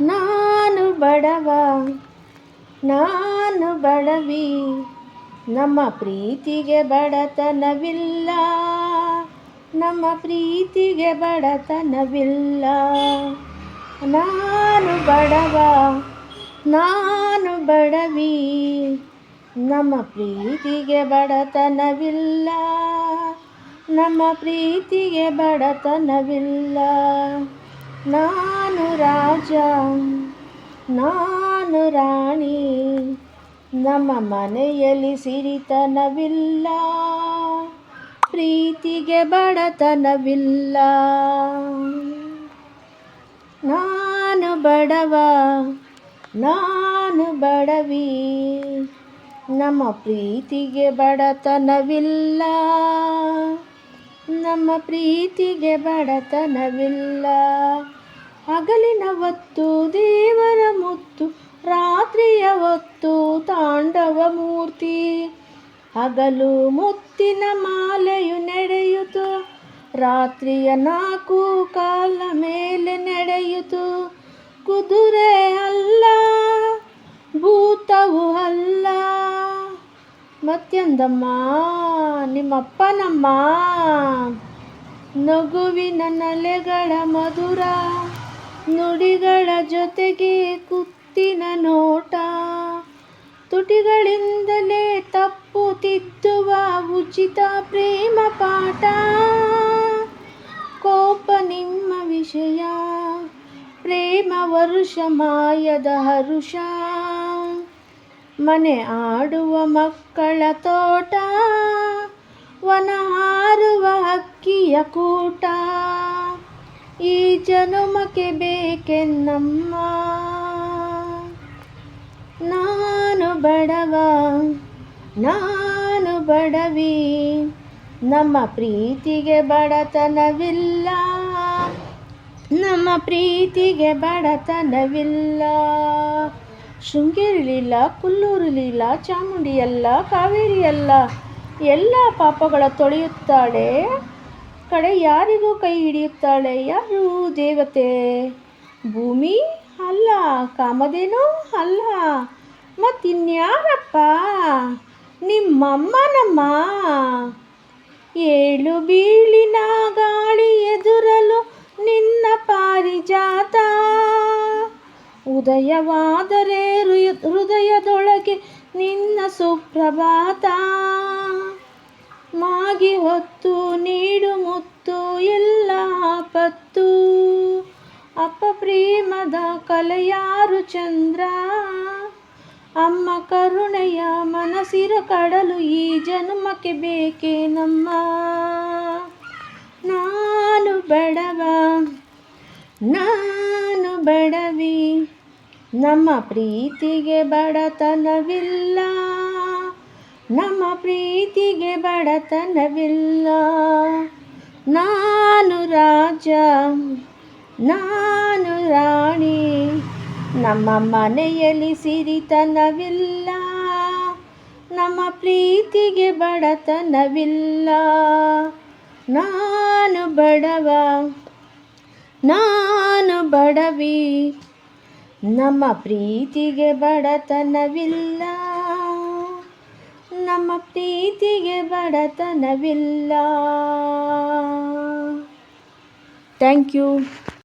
ನಾನು ಬಡವ, ನಾನು ಬಡವಿ, ನಮ್ಮ ಪ್ರೀತಿಗೆ ಬಡತನವಿಲ್ಲ, ನಮ್ಮ ಪ್ರೀತಿಗೆ ಬಡತನವಿಲ್ಲ. ನಾನು ಬಡವ, ನಾನು ಬಡವಿ, ನಮ್ಮ ಪ್ರೀತಿಗೆ ಬಡತನವಿಲ್ಲ, ನಮ್ಮ ಪ್ರೀತಿಗೆ ಬಡತನವಿಲ್ಲ. ನಾನು ನಾನು ರಾಣಿ. ನಮ್ಮ ಮನೆಯಲ್ಲಿ ಸಿರಿತನವಿಲ್ಲ, ಪ್ರೀತಿಗೆ ಬಡತನವಿಲ್ಲ. ನಾನು ಬಡವ, ನಾನು ಬಡವಿ. ನಮ್ಮ ಪ್ರೀತಿಗೆ ಬಡತನವಿಲ್ಲ, ನಮ್ಮ ಪ್ರೀತಿಗೆ ಬಡತನವಿಲ್ಲ. ಹಗಲಿನ ಹೊತ್ತು ದೇವರ ಮುತ್ತು, ರಾತ್ರಿಯ ಹೊತ್ತು ತಾಂಡವ ಮೂರ್ತಿ. ಹಗಲು ಮುತ್ತಿನ ಮಾಲೆಯು ನಡೆಯಿತು, ರಾತ್ರಿಯ ನಾಲ್ಕು ಕಾಲ ಮೇಲೆ ನಡೆಯಿತು. ಕುದುರೆ ಅಲ್ಲ, ಭೂತವು ಅಲ್ಲ. ಮತ್ತೆಂದಮ್ಮ ನಿಮ್ಮಪ್ಪನಮ್ಮ, ನಗುವಿನ ನಲೆಗಳ ಮಧುರ. ನುಡಿಗಳ ಜೊತೆಗೆ ಕುತ್ತಿನ ನೋಟ. ತುಟಿಗಳಿಂದಲೇ ತಪ್ಪು ತಿದ್ದುವ ಉಚಿತ ಪ್ರೇಮ ಪಾಠ. ಕೋಪ ನಿಮ್ಮ ವಿಷಯ, ಪ್ರೇಮ ವರುಷ ಮಾಯದ ಹರುಷ. ಮನೆ ಆಡುವ ಮಕ್ಕಳ ತೋಟ, ವನ ಹಾರುವ ಹಕ್ಕಿಯ ಕೂಟ. ಈ ಜನುಮಕ್ಕೆ ಬೇಕೆನ್ನಮ್ಮ? ನಾನು ಬಡವ, ನಾನು ಬಡವಿ, ನಮ್ಮ ಪ್ರೀತಿಗೆ ಬಡತನವಿಲ್ಲ. ನಮ್ಮ ಪ್ರೀತಿಗೆ ಬಡತನವಿಲ್ಲ. ಶೃಂಗೇರಿಲಿಲ್ಲ ಕುಲ್ಲೂರಿಲಿಲ್ಲ ಚಾಮುಂಡಿಯಲ್ಲ ಕಾವೇರಿಯಲ್ಲ ಎಲ್ಲ ಪಾಪಗಳ ತೊಳೆಯುತ್ತಾಳೆ. ಕಡೆ ಯಾರಿಗೂ ಕೈ ಹಿಡಿಯುತ್ತಾಳೆ? ಯಾರು ದೇವತೆ? ಭೂಮಿ? ಅಲ್ಲ, ಕಾಮಧೇನು? ಅಲ್ಲ. ಮತ್ತಿನ್ಯಾರಪ್ಪ? ನಿಮ್ಮಮ್ಮನಮ್ಮ? ಏಳು ಬೀಳಿನ ಗಾಳಿ ಎದುರಲು ನಿನ್ನ ಪಾರಿಜಾತ. ಉದಯವಾದರೆ ಹೃದಯದೊಳಗೆ ನಿನ್ನ ಸುಪ್ರಭಾತ. ಮಾಗಿ ಹೊತ್ತು, ನೀಡು ಮುತ್ತು, ಎಲ್ಲ ಪತ್ತು ಅಪ್ಪ ಪ್ರೇಮದ ಕಲೆಯಾರು ಚಂದ್ರ. ಅಮ್ಮ ಕರುಣೆಯ ಮನಸಿರ ಕಡಲು ಈ ಜನ್ಮಕ್ಕೆ ಬೇಕೇ ನಮ್ಮ. ನಾನು ಬಡವ, ನಾನು ಬಡವಿ. ನಮ್ಮ ಪ್ರೀತಿಗೆ ಬಡತನವಿಲ್ಲ. ನಮ್ಮ ಪ್ರೀತಿಗೆ ಬಡತನವಿಲ್ಲ. ನಾನು ರಾಜ, ನಾನು ರಾಣಿ, ನಮ್ಮ ಮನೆಯಲ್ಲಿ ಸಿರಿತನವಿಲ್ಲ. ನಮ್ಮ ಪ್ರೀತಿಗೆ ಬಡತನವಿಲ್ಲ. ನಾನು ಬಡವ, ನಾನು ಬಡವಿ. ನಮ್ಮ ಪ್ರೀತಿಗೆ ಬಡತನವಿಲ್ಲ. ನಮ್ಮ ಪ್ರೀತಿಗೆ ಬಡತನವಿಲ್ಲ. Thank you